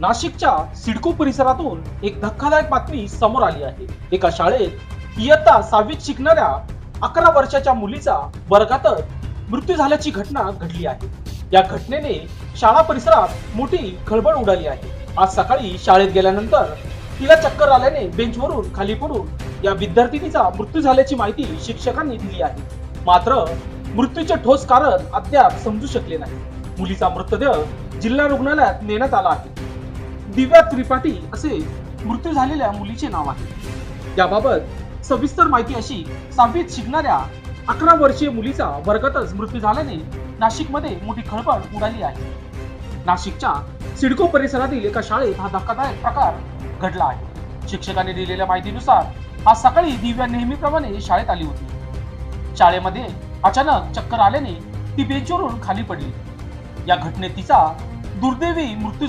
नाशिकच्या सिडको परिसरातून एक धक्कादायक बातमी समोर आली आहे. एका शाळेत इयत्ता सहावीत शिकणाऱ्या अकरा वर्षाच्या मुलीचा वर्गातच मृत्यू झाल्याची घटना घडली आहे. या घटनेने शाळा परिसरात मोठी खळबळ उडाली आहे. आज सकाळी शाळेत गेल्यानंतर तिला चक्कर आल्याने बेंचवरून खाली पडून या विद्यार्थिनीचा मृत्यू झाल्याची माहिती शिक्षकांनी दिली आहे. मात्र मृत्यूचे ठोस कारण अद्याप समजू शकले नाही. मुलीचा मृतदेह जिल्हा रुग्णालयात नेण्यात आला आहे. दिव्या त्रिपाठी असे मृत्यू झालेल्या मुलीचे नाव आहे. याबाबत सविस्तर माहिती अशी सहावीत शिकणाऱ्या अकरा वर्षीय मुलीचा वर्गातच मृत्यू झाल्याने नाशिकमध्ये मोठी खळबळ उडाली आहे. नाशिकच्या सिडको परिसरातील एका शाळेत हा धक्कादायक प्रकार घडला आहे. शिक्षकांनी दिलेल्या माहितीनुसार आज सकाळी दिव्या नेहमीप्रमाणे शाळेत आली होती. शाळेमध्ये अचानक चक्कर आल्याने ती बेंचवरून खाली पडली. या घटनेत तिचा दुर्दैवी मृत्यू